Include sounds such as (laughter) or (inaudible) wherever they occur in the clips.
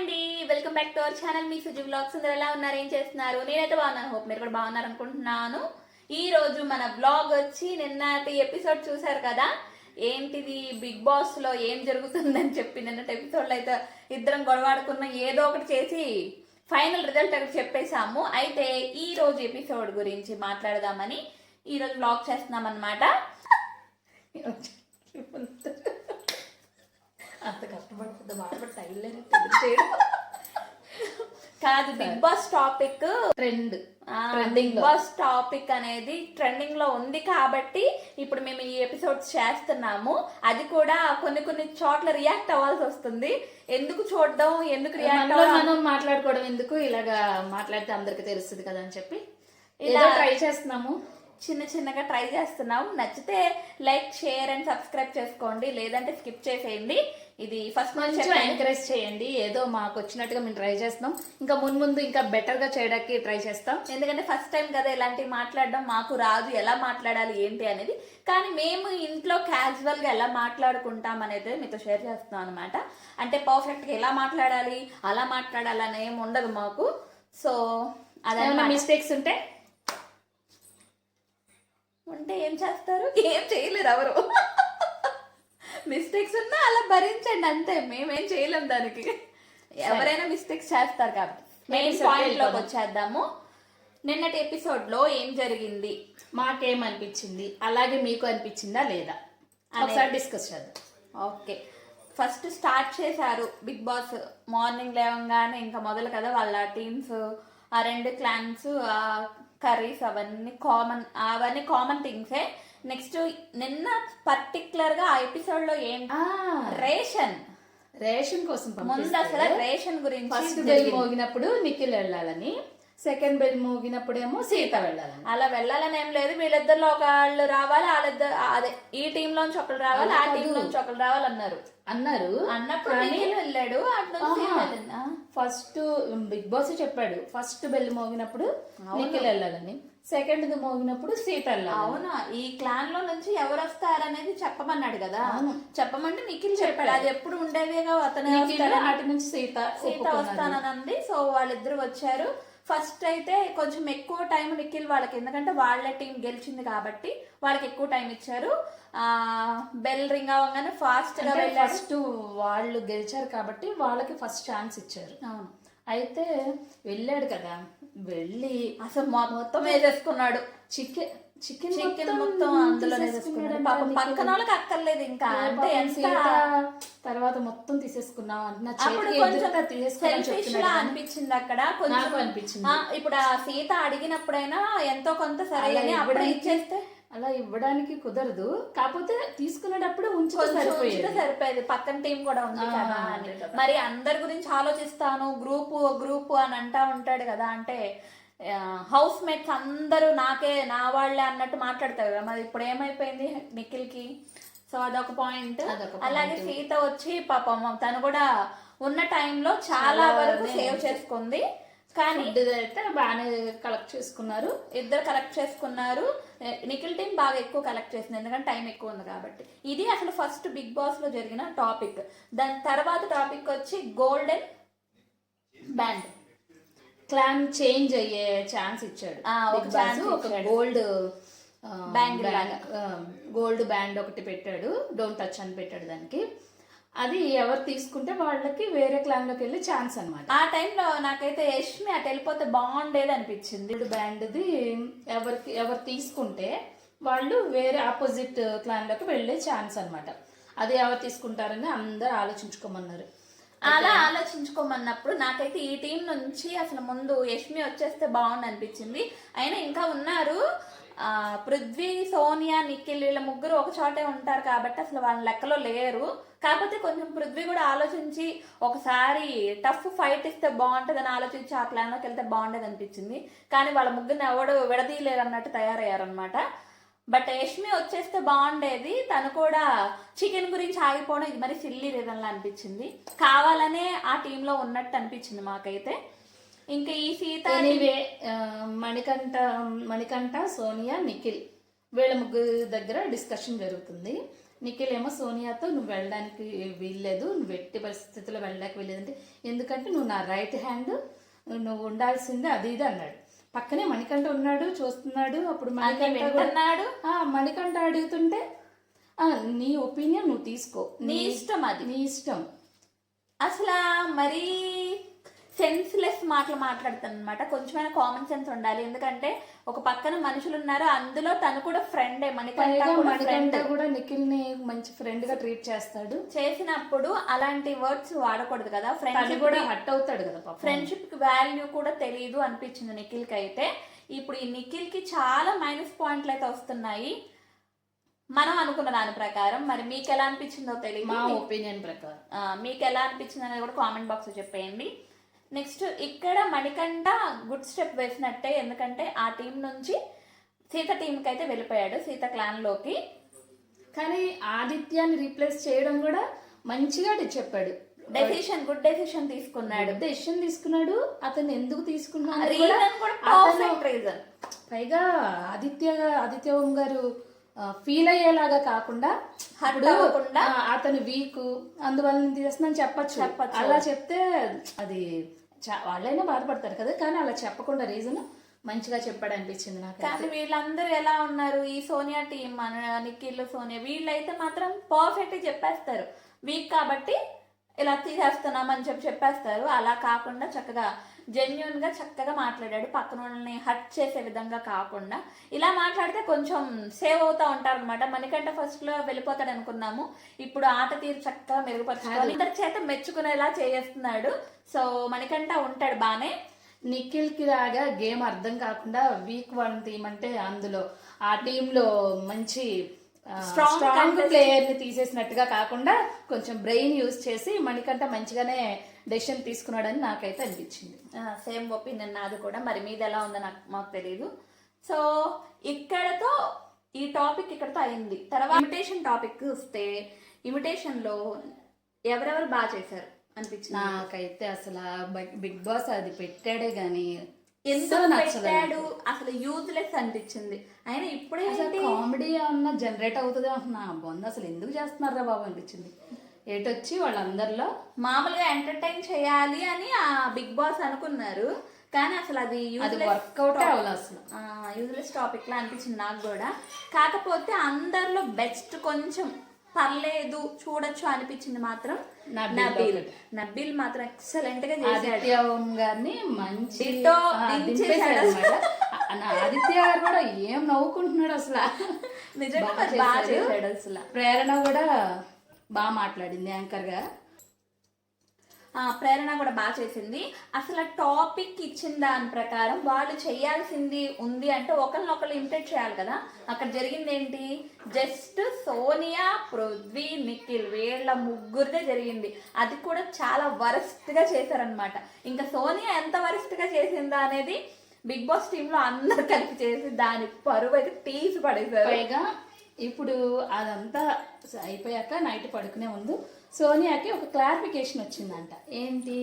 అండి. Welcome back to our channel me Suji blogs అందరు ఎలా ఉన్నారు? ఏం చేస్తున్నారు? నేనైతే బాగున్నాను. హోప్ మీరు కూడా బాగున్నారు అనుకుంటున్నాను. ఈ రోజు మన బ్లాగ్ వచ్చి నిన్నటి ఎపిసోడ్ చూసారు కదా? ఏంటిది? బిగ్ బాస్లో ఏం జరుగుతుందని చెప్పి నిన్నటి ఎపిసోడ్లో అయితే ఇద్దరం గొడవాడుకున్నాం ఏదో ఒకటి చేసి ఫైనల్ రిజల్ట్ అక్కడ చెప్పేశాము. అయితే ఈ రోజు ఎపిసోడ్ గురించి మాట్లాడదామని ఈ రోజు బ్లాగ్ చేస్తున్నాం అనమాట అంత కష్టపడుతుంది బాధపడి తగిలేదు కాదు Bigg Boss topic trend Bigg Boss topic అనేది ట్రెండింగ్లో ఉంది కాబట్టి ఇప్పుడు మేము ఈ ఎపిసోడ్స్ చేస్తున్నాము. అది కూడా కొన్ని కొన్ని చోట్ల రియాక్ట్ అవ్వాల్సి వస్తుంది. ఎందుకు చూడడం? ఎందుకు రియాక్ట్ మనం మాట్లాడుకోవడం ఎందుకు? ఇలాగా మాట్లాడితే అందరికి తెలుస్తుంది కదా అని చెప్పి. ఇలా ట్రై చేస్తున్నాము. చిన్న చిన్నగా ట్రై చేస్తున్నాం. నచ్చితే లైక్ షేర్ అండ్ సబ్స్క్రైబ్ చేసుకోండి. లేదంటే స్కిప్ చేసేయండి. ఇది ఫస్ట్ నుంచి ఎంకరేజ్ చేయండి. ఏదో మాకు వచ్చినట్టుగా మేము ట్రై చేస్తున్నాం. ఇంకా ముందు ముందు ఇంకా బెటర్గా చేయడానికి ట్రై చేస్తాం. ఎందుకంటే ఫస్ట్ టైం కదా ఇలాంటివి మాట్లాడడం. మాకు రాదు ఎలా మాట్లాడాలి ఏంటి అనేది. కానీ మేము ఇంట్లో క్యాజువల్గా ఎలా మాట్లాడుకుంటాం అనేది మీతో షేర్ చేస్తున్నాం అనమాట అంటే పర్ఫెక్ట్గా ఎలా మాట్లాడాలి అలా మాట్లాడాలి అని ఏం ఉండదు మాకు. సో అదనమాట మిస్టేక్స్ ఉంటే ఉంటే ఏం చేస్తారు? ఏం చేయలేరు ఎవరు. మిస్టేక్స్ ఉన్నా అలా భరించండి అంతే. మేమేం చేయలేం దానికి. ఎవరైనా మిస్టేక్స్ చేస్తారు కాబట్టి. మెయిన్. వచ్చేద్దాము. నిన్నటి ఎపిసోడ్లో ఏం జరిగింది? మాకేమనిపించింది? అలాగే మీకు అనిపించిందా లేదా? ఒకసారి డిస్కస్ చేద్దాం. ఓకే. ఫస్ట్ స్టార్ట్ చేశారు బిగ్ బాస్. మార్నింగ్ లేవగానే ఇంకా మొదలు కదా వాళ్ళ టీమ్స్ ఆ రెండు క్లాన్స్ ఆ కర్రీస్ అవన్నీ కామన్ అవన్నీ కామన్ థింగ్సే నెక్స్ట్ నిన్న పర్టికులర్గా ఆ ఎపిసోడ్లో ఏంటి ఆ, రేషన్. రేషన్ కోసం ముందు అసలు రేషన్ గురించి ఫస్ట్ మోగినప్పుడు నిఖిల్ వెళ్ళాలని. సెకండ్ బెల్ మోగినప్పుడేమో సీత వెళ్ళాలని. అలా వెళ్ళాలని ఏం లేదు. వీళ్ళిద్దరిలో ఒకళ్ళు రావాలి వాళ్ళిద్దరు అదే ఈ టీం లోంచి ఒకరు రావాలి ఆ టీం లోంచి ఒకరు రావాలి అన్నారు అన్నారు. అన్నప్పుడు నిఖిల్ వెళ్ళాడు. ఫస్ట్ బిగ్ బాస్ చెప్పాడు ఫస్ట్ బెల్ మోగినప్పుడు నిఖిల్ వెళ్ళాలని. సెకండ్ మోగినప్పుడు సీత వెళ్ళాలి అవునా? ఈ క్లాన్లో నుంచి ఎవరు వస్తారనేది చెప్పమన్నాడు కదా. చెప్పమంటే నిఖిల్ చెప్పాడు. అది ఎప్పుడు ఉండేదేగా అతనే. అటు నుంచి సీత సీత. వస్తానని సో వాళ్ళిద్దరు వచ్చారు. ఫస్ట్ అయితే కొంచెం ఎక్కువ టైం నిఖిల్ వాళ్ళకి ఎందుకంటే వాళ్ళ టీం గెలిచింది కాబట్టి వాళ్ళకి ఎక్కువ టైం ఇచ్చారు. ఆ బెల్ రింగ్ అవ్వగానే ఫాస్ట్గా అంటే వెళ్ళాడు ఫస్ట్ వాళ్ళు గెలిచారు కాబట్టి వాళ్ళకి ఫస్ట్ ఛాన్స్ ఇచ్చారు. అవును. అయితే వెళ్ళాడు కదా వెళ్ళి అసలు మొత్తం వేసేసుకున్నాడు. చికెన్ చికెన్ చికెన్ మొత్తం అందులో పాపం పక్కన వాళ్ళకి అక్కర్లేదు ఇంకా. అంటే ఎంత తర్వాత మొత్తం తీసేసుకున్నాం అంటే నా అప్పుడు కొంచెం. అనిపించింది అక్కడ. కొంచెం అనిపించింది. ఇప్పుడు ఆ సీత అడిగినప్పుడైనా ఎంతో కొంత సరే అని అప్పుడు ఇచ్చేస్తే. అలా ఇవ్వడానికి కుదరదు. కాకపోతే తీసుకునేటప్పుడు ఉంచుకో కొంచెం సరిపోయేది. సరిపోయేది. పక్కన టీం కూడా ఉంది అని. కదా. మరి అందరి గురించి ఆలోచిస్తాను. గ్రూప్ గ్రూప్ అని అంటా ఉంటాడు కదా. అంటే హౌస్ మేట్స్ అందరూ నాకే నా వాళ్ళే అన్నట్టు మాట్లాడతారు కదా. మరి ఇప్పుడు ఏమైపోయింది నిఖిల్కి సో అదొక పాయింట్. అలాగే సీత వచ్చి పాపం తను కూడా ఉన్న టైంలో చాలా వరకు సేవ్ చేసుకుంది. కానీ అయితే బాగానే కలెక్ట్ చేసుకున్నారు. ఇద్దరు కలెక్ట్ చేసుకున్నారు. నిఖిల్ టీం బాగా ఎక్కువ కలెక్ట్ చేసింది. ఎందుకంటే టైం ఎక్కువ ఉంది కాబట్టి. ఇది అసలు ఫస్ట్ బిగ్ బాస్లో జరిగిన టాపిక్ దాని తర్వాత టాపిక్ వచ్చి గోల్డెన్ బ్యాండ్ క్లాన్ చేంజ్ అయ్యే ఛాన్స్ ఇచ్చాడు. ఒక chance ఒక. గోల్డ్ లాగా. గోల్డ్ బ్యాండ్ ఒకటి పెట్టాడు. డోంట్ టచ్ అని పెట్టాడు దానికి. అది ఎవరు తీసుకుంటే వాళ్ళకి వేరే క్లాన్లోకి వెళ్ళి ఛాన్స్ అనమాట ఆ టైంలో నాకైతే యష్మి అటు వెళ్ళిపోతే బాగుండేది అనిపించింది. బ్యాండ్ది ఎవరికి ఎవరు తీసుకుంటే వాళ్ళు వేరే ఆపోజిట్ క్లాన్లోకి వెళ్ళే ఛాన్స్ అన్నమాట. అది ఎవరు తీసుకుంటారని అందరు ఆలోచించుకోమన్నారు. అలా ఆకర్షించుకోమన్నప్పుడు నాకైతే ఈ టీం నుంచి అసలు ముందు యష్మి వచ్చేస్తే బాగుండు అనిపించింది అయినా ఇంకా ఉన్నారు పృథ్వీ సోనియా నిఖిల్ వీళ్ళ ముగ్గురు ఒక చోటే ఉంటారు కాబట్టి అసలు వాళ్ళ లెక్కలో లేరు. కాకపోతే కొంచెం పృథ్వీ కూడా ఆలోచించి ఒకసారి టఫ్ ఫైట్ ఇస్తే బాగుంటుందని ఆలోచించి ఆ ప్లాన్లోకి వెళ్తే బాగుండేది అనిపించింది. కానీ వాళ్ళ ముగ్గురిని ఎవడు విడదీయలేరు అన్నట్టు తయారయ్యారనమాట బట్ యష్మి వచ్చేస్తే బాగుండేది. తను కూడా చికెన్ గురించి ఆగిపోవడం ఇది మరి సిల్లీ రీజన్లా అనిపించింది. కావాలనే ఆ టీంలో ఉన్నట్టు అనిపించింది మాకైతే. ఇంకా ఈ సీత ఎనీవే మణికంఠ మణికంఠ సోనియా నిఖిల్ వీళ్ళ ముగ్గురు దగ్గర డిస్కషన్ జరుగుతుంది. నిఖిల్ ఏమో సోనియాతో నువ్వు వెళ్ళడానికి వీల్లేదు. నువ్వు ఎట్టి పరిస్థితుల్లో వెళ్ళడానికి వీల్లేదంటే ఎందుకంటే నువ్వు నా రైట్ హ్యాండ్ నువ్వు ఉండాల్సిందే అది ఇది అన్నాడు. పక్కనే మణికంఠ ఉన్నాడు చూస్తున్నాడు అప్పుడు అన్ని మణికంఠ అడుగుతుంటే ఆ, నీ ఒపీనియన్ నువ్వు తీసుకో. నీ ఇష్టం అది. నీ ఇష్టం. అసలు మరీ సెన్స్లెస్ మాటలు మాట్లాడుతాను అనమాట కొంచెమైనా కామన్ సెన్స్ ఉండాలి. ఎందుకంటే ఒక పక్కన మనుషులు ఉన్నారు అందులో తను కూడా ఫ్రెండే మణికంఠ కూడా నిఖిల్ని మంచి ఫ్రెండ్గా ట్రీట్ చేస్తాడు. చేసినప్పుడు అలాంటి వర్డ్స్ వాడకూడదు కదా. ఫ్రెండ్షిప్ కూడా హట్ అవుతాడు కదా ఫ్రెండ్షిప్కి వాల్యూ కూడా తెలియదు అనిపించింది నిఖిల్కి అయితే ఇప్పుడు ఈ నిఖిల్కి చాలా మైనస్ పాయింట్లు అయితే వస్తున్నాయి. మనం అనుకున్న దాని ప్రకారం. మరి మీకు ఎలా అనిపించిందో తెలియదు. మా ఒపీనియన్ ప్రకారం. మీకు ఎలా అనిపించింది అనేది కూడా కామెంట్ బాక్స్ చెప్పేయండి. నెక్స్ట్ ఇక్కడ మణికంఠ గుడ్ స్టెప్ వేసినట్టే ఎందుకంటే ఆ టీం నుంచి సీత టీంకి అయితే వెళ్ళిపోయాడు సీత క్లాన్లోకి. కానీ ఆదిత్యాన్ని రీప్లేస్ చేయడం కూడా మంచిగా చెప్పాడు. డెసిషన్ గుడ్ డెసిషన్ తీసుకున్నాడు. డెసిషన్ తీసుకున్నాడు అతను ఎందుకు తీసుకున్నాడు రీజన్ పైగా ఆదిత్య ఆదిత్య ఓం గారు ఫీల్ అయ్యేలాగా కాకుండా అతను వీక్ అందువల్ల చెప్పొచ్చు. అలా చెప్తే అది చా- వాళ్ళైనా బాధపడతారు కదా కానీ అలా చెప్పకుండా రీజన్ మంచిగా చెప్పాడు అనిపించింది నాకు కానీ వీళ్ళందరూ ఎలా ఉన్నారు? ఈ సోనియా టీం మన నిఖిల్ సోనియా వీళ్ళైతే మాత్రం పర్ఫెక్ట్ చెప్పేస్తారు. వీక్ కాబట్టి ఇలా తీసేస్తున్నామని చెప్పి చెప్పేస్తారు. అలా కాకుండా చక్కగా జెన్యున్గా చక్కగా మాట్లాడాడు. పక్కన వాళ్ళని హట్ చేసే విధంగా కాకుండా ఇలా మాట్లాడితే కొంచెం సేవ్ అవుతా ఉంటారు అనమాట మనకంటే ఫస్ట్లో వెళ్ళిపోతాడు అనుకున్నాము. ఇప్పుడు ఆట తీరు చక్కగా మెరుగుపరచుకోవాలి ఇద్దరి చేత మెచ్చుకునేలా చేస్తున్నాడు. సో మనకంట ఉంటాడు బానే. నిఖిల్కి లాగా గేమ్ అర్థం కాకుండా వీక్ వన్ టీం అంటే అందులో ఆ టీంలో మంచి స్ట్రాంగ్ contest. ప్లేయర్ని తీసేసినట్టుగా కాకుండా కొంచెం బ్రెయిన్ యూజ్ చేసి మణికంట మంచిగానే డెసిషన్ తీసుకున్నాడని నాకైతే అనిపించింది. సేమ్ ఒపీనియన్ నాది కూడా. మరి మీది ఎలా ఉందో నాకు మాకు తెలియదు సో ఇక్కడతో ఈ టాపిక్ ఇక్కడతో అయింది. తర్వాత ఇమిటేషన్ టాపిక్ వస్తే ఇమిటేషన్లో ఎవరెవరు బాగా చేశారు అనిపించింది? నాకైతే అసలు బిగ్ బాస్ అది పెట్టాడే గాని ఎందుకు నచ్చలేదు. పెట్టాడు? అసలు యూజ్లెస్ అనిపించింది. అయినా ఇప్పుడే కామెడీ ఏమన్నా జనరేట్ అవుతుంది అంటున్నా. బొంద అసలు ఎందుకు చేస్తున్నారా బాబు అనిపించింది. ఏటొచ్చి వాళ్ళందరిలో మామూలుగా ఎంటర్టైన్ చేయాలి అని ఆ బిగ్ బాస్ అనుకున్నారు. కానీ అసలు అది వర్కౌట్ అవ్వాలి అసలు. యూజ్లెస్ టాపిక్ లా అనిపించింది నాకు కూడా. కాకపోతే అందరిలో బెస్ట్ కొంచెం పర్లేదు చూడొచ్చు అనిపించింది మాత్రం నబీల్ నబీల్. మాత్రం ఎక్సలెంట్గా చేశాడు. ఆదిత్య గారిని మంచి ఆదిత్య గారు కూడా ఏం నవ్వుకుంటున్నాడు అసలు. నిజంగా బాగా. చేశాడు అసలు. ప్రేరణ కూడా బాగా మాట్లాడింది యాంకర్గా ఆ, ప్రేరణ కూడా బాగా చేసింది. అసలు టాపిక్ ఇచ్చిన దాని ప్రకారం వాళ్ళు చేయాల్సింది ఉంది అంటే ఒకరినొకరు ఇంటెక్ట్ చేయాలి కదా. అక్కడ జరిగింది ఏంటి? జస్ట్ సోనియా పృథ్వీ నిఖిల్ వీళ్ళ ముగ్గురిదే జరిగింది. అది కూడా చాలా వరస్ట్గా చేశారనమాట ఇంకా సోనియా ఎంత వరస్ట్గా చేసిందా అనేది బిగ్ బాస్ టీమ్లో అందరు కలిపి చేసి దాని పరువు అయితే తీసి పడేశారు. పైగా ఇప్పుడు అదంతా అయిపోయాక నైట్ పడుకునే ముందు సోనియాకి ఒక క్లారిఫికేషన్ వచ్చిందంట. ఏంటి?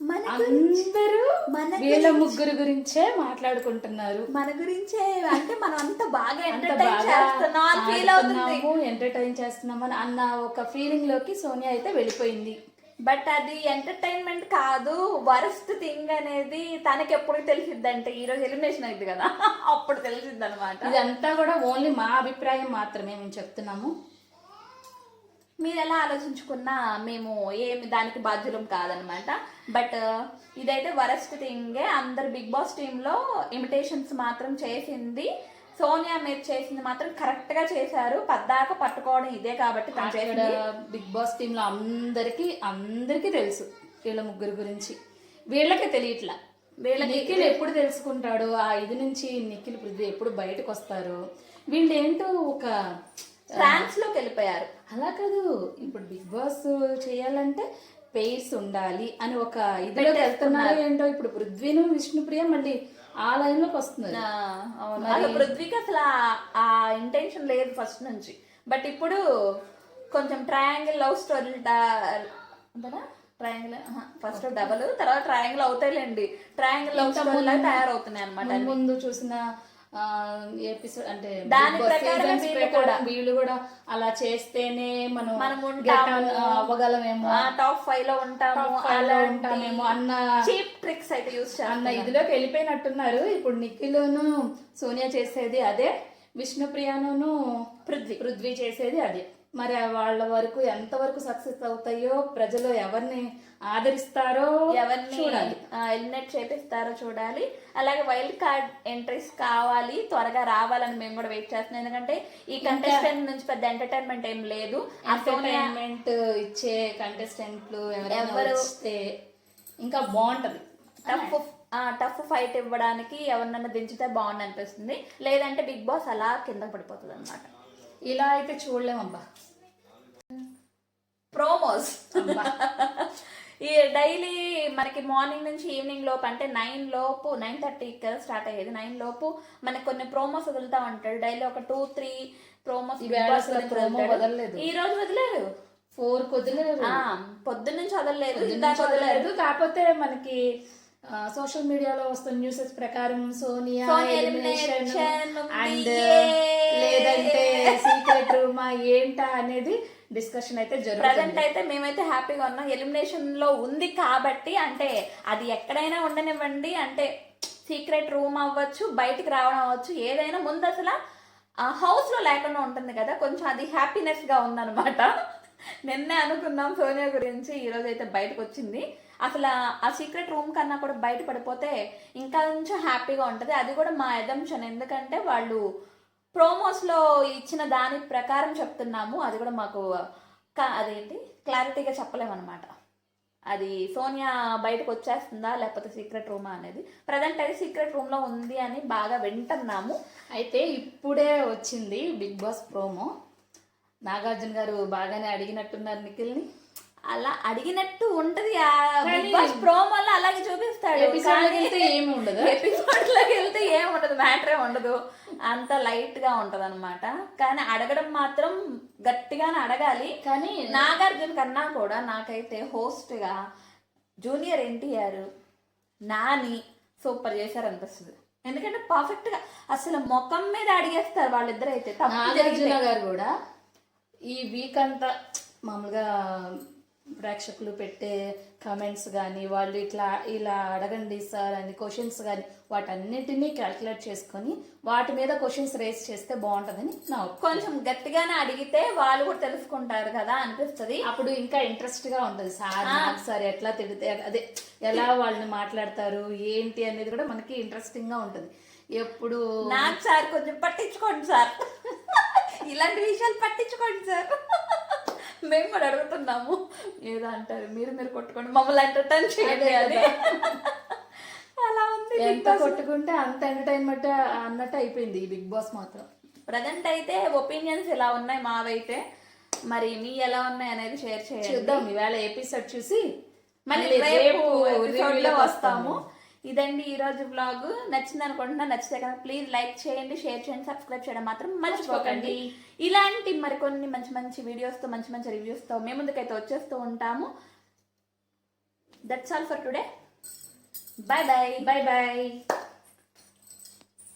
మన అందరూ మన వీళ్ళ ముగ్గురు గురించే మాట్లాడుకుంటున్నారు. మన గురించే అంటే మనం అంత బాగా ఎంటర్టైన్ చేస్తున్నాం ఎంటర్టైన్ చేస్తున్నామని అన్న ఒక ఫీలింగ్లోకి సోనియా అయితే వెళ్ళిపోయింది. బట్ అది ఎంటర్టైన్మెంట్ కాదు. వరస్ట్ థింగ్ అనేది తనకి ఎప్పుడు తెలిసిద్ది అంటే ఈ రోజు ఎలిమినేషన్ అయింది కదా. (laughs) అప్పుడు తెలిసిద్ది అనమాట ఇదంతా కూడా ఓన్లీ మా అభిప్రాయం మాత్రమే మేము చెప్తున్నాము. మీరు ఎలా ఆలోచించుకున్నా మేము ఏమి దానికి బాధ్యులం కాదనమాట బట్ ఇదైతే వరస్ట్ థింగే అందరు బిగ్ బాస్ టీంలో ఇమిటేషన్స్ మాత్రం చేసింది. సోనియా మీద చేసింది మాత్రం కరెక్ట్గా చేశారు. పద్దాక పట్టుకోవడం ఇదే కాబట్టి తను ఇక్కడ చేసింది. బిగ్ బాస్ టీమ్లో అందరికి అందరికి తెలుసు వీళ్ళ ముగ్గురు గురించి. వీళ్ళకే తెలియట్లా. వీళ్ళకి నిఖిల్ ఎప్పుడు తెలుసుకుంటాడు? ఆ ఇది నుంచి నిఖిల్ పృథ్వీ ఎప్పుడు బయటకు వస్తారు? వీళ్ళు ఏంటో ఒక ట్రాన్స్లోకి వెళ్ళిపోయారు. అలా కాదు. ఇప్పుడు బిగ్ బాస్ చేయాలంటే పెయిర్స్ ఉండాలి అని ఒక ఇదిలోకి వెళ్తున్నారు ఏంటో ఇప్పుడు పృథ్వీను విష్ణుప్రియ మళ్ళీ ఆ లైన్లోకి వస్తున్నారు అవును. అసలు పృథ్వీకి అసలు ఆ- ఇంటెన్షన్ లేదు ఫస్ట్ నుంచి. బట్ ఇప్పుడు కొంచెం triangle love story triangle first double తర్వాత ట్రయాంగిల్ అవుతాయిలేండి. ట్రయాంగిల్ లవ్ స్టోరీ తయారవుతున్నాయి అనమాట ముందు చూసిన ఎపిసోడ్ అంటే దాని seasons వీళ్ళు ప్రకారం వీళ్ళు కూడా అలా చేస్తేనే మనం మనం అవ్వగలమేమో. టాప్ ఫైవ్లో ఉంటాము Top five లో ఉంటామేమో అన్న చీప్ ట్రిక్స్ అయితే యూస్ అన్న ఇదిలోకి వెళ్ళిపోయినట్టున్నారు. ఇప్పుడు నిఖిల్ను సోనియా చేసేది అదే. విష్ణుప్రియను పృథ్వీ. పృథ్వీ చేసేది అదే. మరి వాళ్ళ వరకు ఎంతవరకు సక్సెస్ అవుతాయో ప్రజలు ఎవరిని ఆదరిస్తారో ఎవరిని చూడాలి. ఎలిమినేట్ చేపిస్తారో చూడాలి. అలాగే వైల్డ్ కార్డ్ ఎంట్రీస్ కావాలి త్వరగా రావాలని మేము కూడా వెయిట్ చేస్తున్నాం. ఎందుకంటే ఈ కంటెస్టెంట్ నుంచి పెద్ద ఎంటర్టైన్మెంట్ ఏం లేదు. ఎంటర్టైన్మెంట్ ఇచ్చే కంటెస్టెంట్లు ఎవరు- వస్తే ఇంకా బాగుంటది. టఫ్ టఫ్ ఫైట్ ఇవ్వడానికి ఎవరినన్నా దించితే బాగుంది అనిపిస్తుంది లేదంటే బిగ్ బాస్ అలా కింద పడిపోతుంది అనమాట ఇలా అయితే చూడలేమబ్బా. ప్రోమోస్ ఈ డైలీ మనకి మార్నింగ్ నుంచి ఈవినింగ్ లోపు అంటే నైన్ లోపు నైన్ థర్టీకి కదా స్టార్ట్ అయ్యేది. నైన్ లోపు మనకి కొన్ని ప్రోమోస్ వదులుతా ఉంటాడు డైలీ ఒక టూ త్రీ ప్రోమోస్. ఈ రోజు వదిలేరు? ఫోర్ ఆ, పొద్దున్న నుంచి వదలలేదు. వదలలేదు. కాకపోతే మనకి సోషల్ మీడియాలో వస్తున్న న్యూసెస్ ప్రకారం సోనియా. అండ్! లేదంటే సీక్రెట్ రూమా ఏంటా అనేది డిస్కషన్ అయితే జరుగుతుంది. ప్రజెంట్ అయితే మేమైతే హ్యాపీగా ఉన్నాం. ఎలిమినేషన్లో ఉంది కాబట్టి అంటే అది ఎక్కడైనా ఉండనివ్వండి. అంటే సీక్రెట్ రూమ్ అవ్వచ్చు బయటికి రావడం అవ్వచ్చు ఏదైనా ముందు అసలు హౌస్లో లేకుండా ఉంటుంది కదా. కొంచెం అది హ్యాపీనెస్గా ఉందన్నమాట. నిన్నే అనుకున్నాం సోనియా గురించి ఈ రోజు అయితే బయటకు వచ్చింది అసలు ఆ సీక్రెట్ రూమ్ కన్నా కూడా బయట పడిపోతే ఇంకా కొంచెం హ్యాపీగా ఉంటుంది. అది కూడా మా ఎదంషన్ ఎందుకంటే వాళ్ళు ప్రోమోస్లో ఇచ్చిన దాని ప్రకారం చెప్తున్నాము. అది కూడా మాకు క- అదేంటి? క్లారిటీగా చెప్పలేమన్నమాట. అది సోనియా బయటకు వచ్చేస్తుందా లేకపోతే సీక్రెట్ రూమా అనేది? ప్రజెంట్ అయితే సీక్రెట్ రూమ్లో ఉంది అని బాగా వింటున్నాము. అయితే ఇప్పుడే వచ్చింది బిగ్ బాస్ ప్రోమో నాగార్జున గారు బాగానే అడిగినట్టున్నారు నిఖిల్ని. అలా అడిగినట్టు ఉంటది ఆ కానీ- బిగ్ బాస్ ప్రోమోలో అలాగే చూపిస్తాడు. ఎపిసోడ్ వెళ్తే ఏమి ఉండదు. ఏం మ్యాటరే ఉండదు. అంత లైట్గా ఉంటది అనమాట కానీ అడగడం మాత్రం గట్టిగానే అడగాలి. కానీ నాగార్జున కన్నా కూడా నాకైతే host గా జూనియర్ ఎన్టీఆర్ నాని సూపర్ చేశారు అనిపిస్తుంది. ఎందుకంటే పర్ఫెక్ట్గా అసలు ముఖం మీద అడిగేస్తారు వాళ్ళిద్దరు అయితే తప్పు నాగార్జున. గారు కూడా ఈ వీక్ అంతా మామూలుగా ప్రేక్షకులు పెట్టే కమెంట్స్ కానీ వాళ్ళు ఇట్లా ఇలా అడగండి సార్ అని క్వశ్చన్స్ కానీ వాటన్నిటినీ క్యాల్కులేట్ చేసుకొని వాటి మీద క్వశ్చన్స్ రేస్ చేస్తే బాగుంటుందని నా. కొంచెం గట్టిగానే అడిగితే వాళ్ళు కూడా తెలుసుకుంటారు కదా అనిపిస్తుంది. అప్పుడు ఇంకా ఇంట్రెస్ట్గా ఉంటుంది. సార్ సార్ ఎట్లా తిడితే అదే ఎలా వాళ్ళని మాట్లాడతారు ఏంటి అనేది కూడా మనకి ఇంట్రెస్టింగ్గా ఉంటుంది. ఎప్పుడు నాకు సార్ కొంచెం పట్టించుకోండి సార్ (laughs) ఇలాంటి విషయాలు పట్టించుకోండి సార్ మేము కూడా అడుగుతున్నాము. ఏదో అంటారు మీరు మీరు కొట్టుకోండి మమ్మల్ని ఎంటర్టైన్ చేయండి అదే అలా ఉంది ఎంత కొట్టుకుంటే అంత ఎంటర్టైన్మెంట్ అన్నట్టు అయిపోయింది ఈ బిగ్ బాస్ మాత్రం. ప్రజెంట్ అయితే ఒపీనియన్స్ ఇలా ఉన్నాయి మావైతే మరి మీ ఎలా ఉన్నాయి అనేది షేర్ చేయండి. చూద్దాం ఈవేళ ఎపిసోడ్ చూసి మళ్ళీ రేపు లో వస్తాము. ఇదండి ఈ రోజు బ్లాగ్ నచ్చింది అనుకుంటున్నా నచ్చితే కనుక ప్లీజ్ లైక్ చేయండి షేర్ చేయండి సబ్స్క్రైబ్ చేయడం మాత్రం మర్చిపోకండి. ఇలాంటి మరికొన్ని మంచి మంచి వీడియోస్తో మంచి మంచి రివ్యూస్తో మేము ముందుకైతే వచ్చేస్తూ ఉంటాము. That's all for today bye bye bye bye